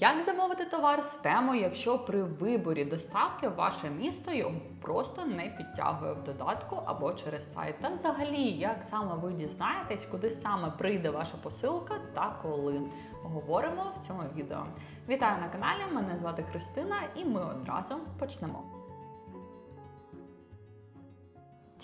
Як замовити товар з темою, якщо при виборі доставки ваше місто його просто не підтягує в додатку або через сайт? Та взагалі, як саме ви дізнаєтесь, куди саме прийде ваша посилка та коли? Говоримо в цьому відео. Вітаю на каналі! Мене звати Христина, і ми одразу почнемо.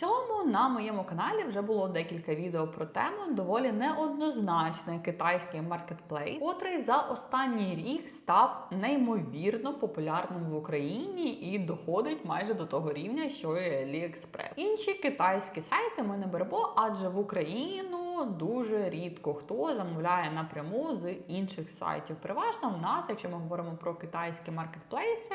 Цілому на моєму каналі вже було декілька відео про тему доволі неоднозначний китайський маркетплейс, котрий за останній рік став неймовірно популярним в Україні і доходить майже до того рівня, що і AliExpress. Інші китайські сайти ми не беремо, адже в Україну дуже рідко хто замовляє напряму з інших сайтів. Переважно в нас, якщо ми говоримо про китайські маркетплейси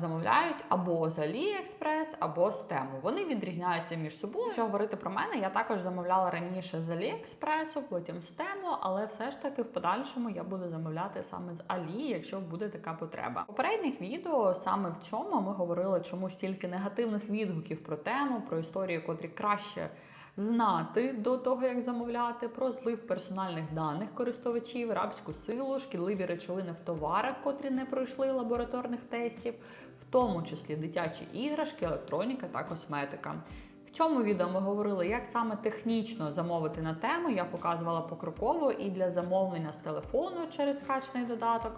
замовляють або з AliExpress, або з Temu. Вони відрізняються між собою. Якщо говорити про мене, я також замовляла раніше з AliExpress, потім з Temu, але все ж таки в подальшому я буду замовляти саме з Ali, якщо буде така потреба. В попередніх відео саме в цьому ми говорили, чому стільки негативних відгуків про тему, про історії, котрі краще знати до того, як замовляти, про злив персональних даних користувачів, рабську силу, шкідливі речовини в товарах, котрі не пройшли лабораторних тестів, в тому числі дитячі іграшки, електроніка та косметика. Цьому відео ми говорили, як саме технічно замовити на тему. Я показувала покроково і для замовлення з телефону через скачаний додаток,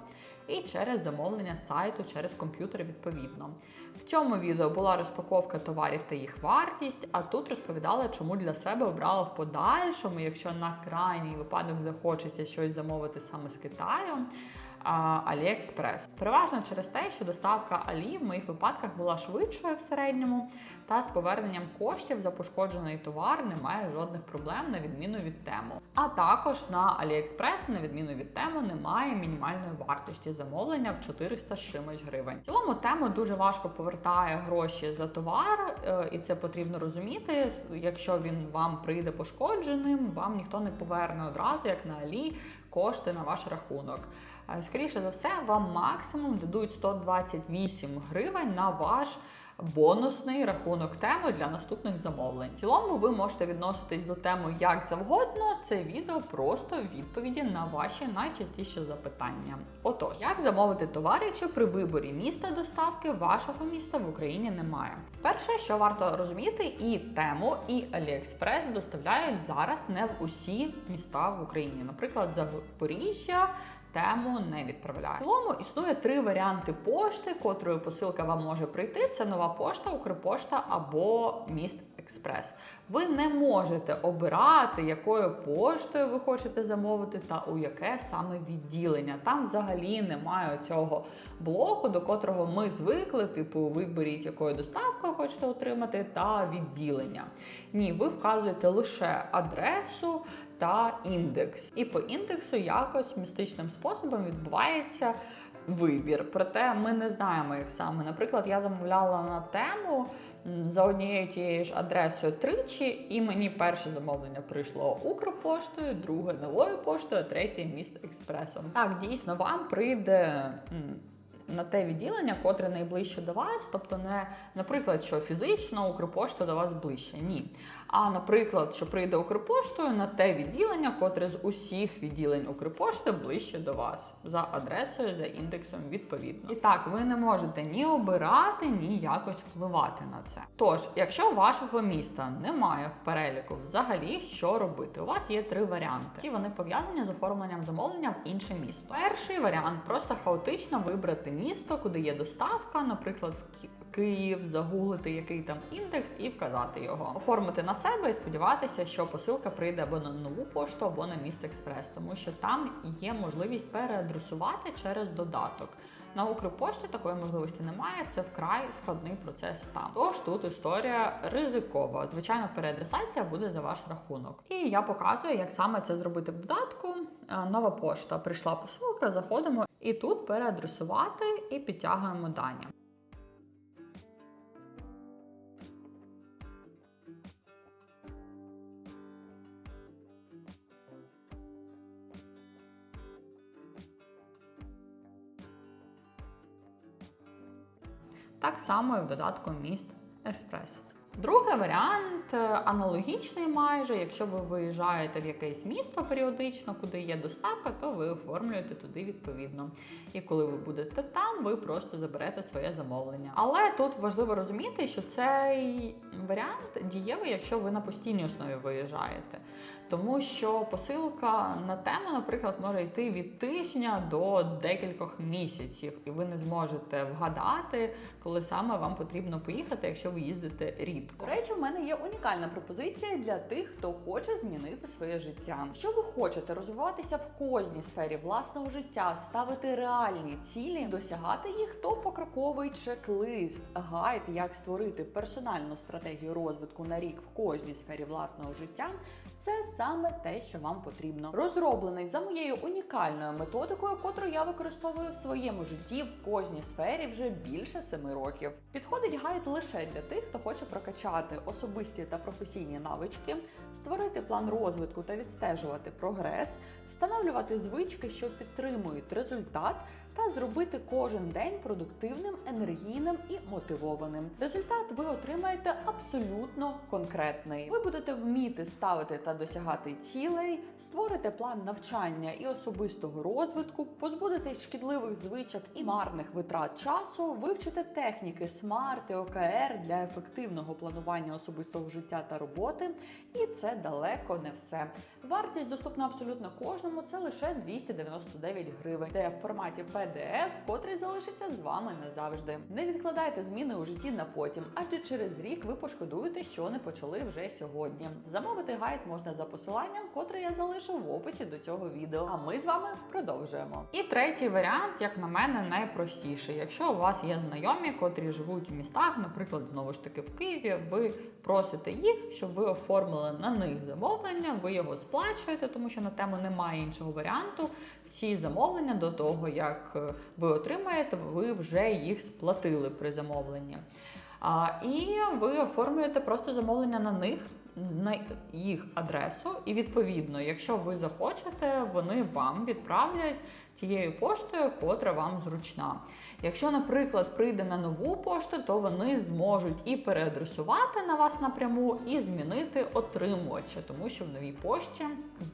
і через замовлення з сайту через комп'ютер відповідно. В цьому відео була розпаковка товарів та їх вартість, а тут розповідала, чому для себе обрала в подальшому, якщо на крайній випадок захочеться щось замовити саме з Китаю. AliExpress. Переважно через те, що доставка Алі в моїх випадках була швидшою в середньому, та з поверненням коштів за пошкоджений товар немає жодних проблем на відміну від тему. А також на AliExpress, на відміну від тему, немає мінімальної вартості замовлення в 400 з чимось гривень. В цілому тему дуже важко повертає гроші за товар, е, і це потрібно розуміти. Якщо він вам прийде пошкодженим, вам ніхто не поверне одразу, як на Алі, кошти на ваш рахунок. Скоріше за все, вам максимум дадуть 128 гривень на ваш бонусний рахунок теми для наступних замовлень. В цілому ви можете відноситись до теми як завгодно. Це відео просто відповіді на ваші найчастіші запитання. Отож, як замовити товар, якщо при виборі міста доставки вашого міста в Україні немає? Перше, що варто розуміти, і тему, і AliExpress доставляють зараз не в усі міста в Україні. Наприклад, Запоріжжя тему не відправляє. В цілому існує три варіанти пошти, котрою посилка вам може прийти. Це нова пошта, Укрпошта або міст Експрес. Ви не можете обирати, якою поштою ви хочете замовити, та у яке саме відділення. Там взагалі немає цього блоку, до котрого ми звикли, типу, виберіть, якою доставкою хочете отримати, та відділення. Ні, ви вказуєте лише адресу та індекс. І по індексу якось містичним способом відбувається вибір. Проте ми не знаємо, як саме. Наприклад, я замовляла на тему за однією тією ж адресою тричі, і мені перше замовлення прийшло Укрпоштою, друге новою поштою, а третє міст експресом. Так, дійсно, вам прийде. На те відділення, котре найближче до вас, тобто не, наприклад, що фізично Укрпошта до вас ближче. Ні. А наприклад, що прийде Укрпоштою на те відділення, котре з усіх відділень Укрпошти ближче до вас, за адресою, за індексом відповідно. І так, ви не можете ні обирати, ні якось впливати на це. Тож, якщо вашого міста немає в переліку взагалі, що робити? У вас є три варіанти, і вони пов'язані з оформленням замовлення в інше місто. Перший варіант просто хаотично вибрати місто, куди є доставка, наприклад, в Київ, загуглити який там індекс і вказати його, оформити на себе і сподіватися, що посилка прийде або на нову пошту, або на міст експрес, тому що там є можливість переадресувати через додаток. На Укрпошті такої можливості немає. Це вкрай складний процес там. Тож тут історія ризикова. Звичайно, переадресація буде за ваш рахунок. І я показую, як саме це зробити в додатку. Е, Нова пошта прийшла посилка, заходимо і тут переадресувати і підтягуємо дані. Так само і в додатку Міст Експрес. Другий варіант е, аналогічний майже. Якщо ви виїжджаєте в якесь місто періодично, куди є доставка, то ви оформлюєте туди відповідно. І коли ви будете там, ви просто заберете своє замовлення. Але тут важливо розуміти, що цей варіант дієвий, якщо ви на постійній основі виїжджаєте. Тому що посилка на тему, наприклад, може йти від тижня до декількох місяців, і ви не зможете вгадати, коли саме вам потрібно поїхати, якщо ви їздите рідко. До речі, в мене є унікальна пропозиція для тих, хто хоче змінити своє життя. Якщо ви хочете розвиватися в кожній сфері власного життя, ставити реальні цілі, досягати їх, то покроковий чек-лист, гайд, як створити персональну стратегію розвитку на рік в кожній сфері власного життя. Це саме те, що вам потрібно. Розроблений за моєю унікальною методикою, котру я використовую в своєму житті в кожній сфері вже більше семи років. Підходить гайд лише для тих, хто хоче прокачати особисті та професійні навички, створити план розвитку та відстежувати прогрес, встановлювати звички, що підтримують результат. Та зробити кожен день продуктивним, енергійним і мотивованим. Результат ви отримаєте абсолютно конкретний. Ви будете вміти ставити та досягати цілей, створите план навчання і особистого розвитку, позбудетесь шкідливих звичок і марних витрат часу, вивчите техніки SMART і OKR для ефективного планування особистого життя та роботи. І це далеко не все. Вартість доступна абсолютно кожному. Це лише 299 гривень, де в форматі PDF, котрий залишиться з вами назавжди. Не відкладайте зміни у житті на потім, адже через рік ви пошкодуєте, що не почали вже сьогодні. Замовити гайд можна за посиланням, котре я залишу в описі до цього відео. А ми з вами продовжуємо. І третій варіант, як на мене, найпростіший. Якщо у вас є знайомі, котрі живуть в містах, наприклад, знову ж таки в Києві, ви просите їх, щоб ви оформили на них замовлення, ви його сплачуєте, тому що на тему немає іншого варіанту. Всі замовлення до того, як е, ви отримаєте, ви вже їх сплатили при замовленні. І ви оформлюєте просто замовлення на них, на їх адресу, і відповідно, якщо ви захочете, вони вам відправлять тією поштою, котра вам зручна. Якщо, наприклад, прийде на нову пошту, то вони зможуть і переадресувати на вас напряму, і змінити отримувача, тому що в новій пошті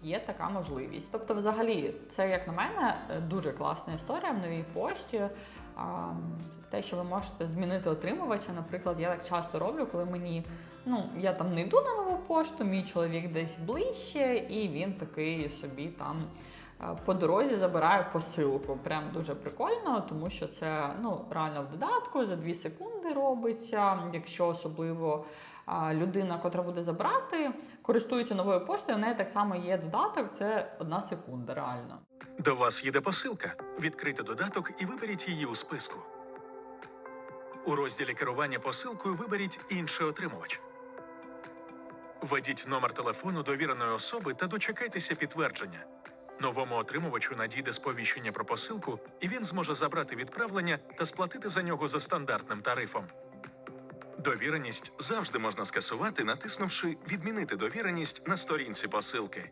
є така можливість. Тобто, взагалі, це як на мене дуже класна історія в новій пошті. Те, що ви можете змінити отримувача, наприклад, я так часто роблю, коли мені ну я там не йду на нову пошту, мій чоловік десь ближче, і він такий собі там е, по дорозі забирає посилку. Прям дуже прикольно, тому що це ну реально в додатку за 2 секунди робиться. Якщо особливо людина, котра буде забрати, користується новою поштою, в неї так само є додаток, це одна секунда, реально. До вас їде посилка. Відкрийте додаток і виберіть її у списку. У розділі керування посилкою виберіть інший отримувач. Введіть номер телефону довіреної особи та дочекайтеся підтвердження. Новому отримувачу надійде сповіщення про посилку, і він зможе забрати відправлення та сплатити за нього за стандартним тарифом. Довіреність завжди можна скасувати, натиснувши Відмінити довіреність на сторінці посилки.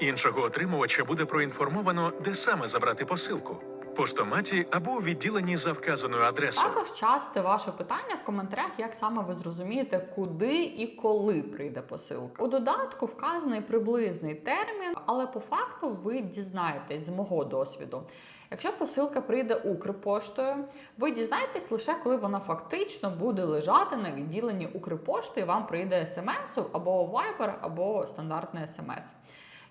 Іншого отримувача буде проінформовано, де саме забрати посилку поштоматі або у відділенні за вказаною адресою. Також часте ваше питання в коментарях, як саме ви зрозумієте, куди і коли прийде посилка. У додатку вказаний приблизний термін, але по факту ви дізнаєтесь з мого досвіду. Якщо посилка прийде Укрпоштою, ви дізнаєтесь лише коли вона фактично буде лежати на відділенні Укрпошти, і вам прийде смс або Viber, або стандартне смс.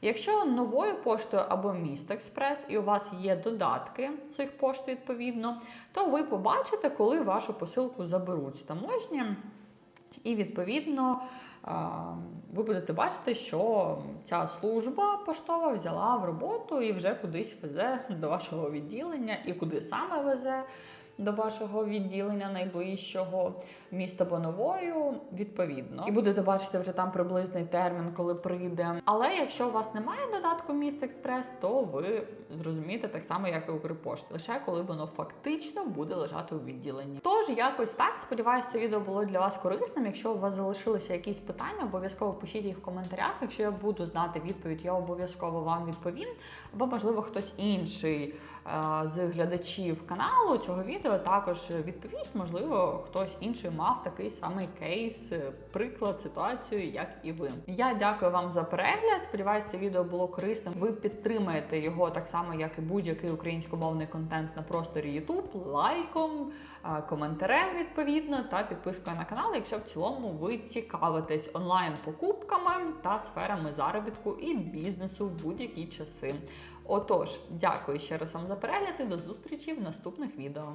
Якщо новою поштою або Міст Експрес, і у вас є додатки цих пошт відповідно, то ви побачите, коли вашу посилку заберуть з таможні. І відповідно ви будете бачити, що ця служба поштова взяла в роботу і вже кудись везе до вашого відділення, і куди саме везе до вашого відділення найближчого міста Боновою, відповідно. І будете бачити вже там приблизний термін, коли прийде. Але якщо у вас немає додатку Міст Експрес, то ви зрозумієте так само, як і Укрпошти, лише коли воно фактично буде лежати у відділенні. Тож якось так сподіваюся, це відео було для вас корисним. Якщо у вас залишилися якісь питання. обов'язково пишіть їх в коментарях. Якщо я буду знати відповідь, я обов'язково вам відповім. Або, можливо, хтось інший е, з глядачів каналу цього відео також відповість. Можливо, хтось інший мав такий самий кейс, е, приклад, ситуацію, як і ви. Я дякую вам за перегляд. Сподіваюся, відео було корисним. Ви підтримаєте його так само, як і будь-який українськомовний контент на просторі YouTube, лайком, е, коментарем відповідно та підпискою на канал, якщо в цілому ви цікавитесь онлайн покупками та сферами заробітку і бізнесу в будь-які часи. Отож, дякую ще раз вам за перегляд і до зустрічі в наступних відео.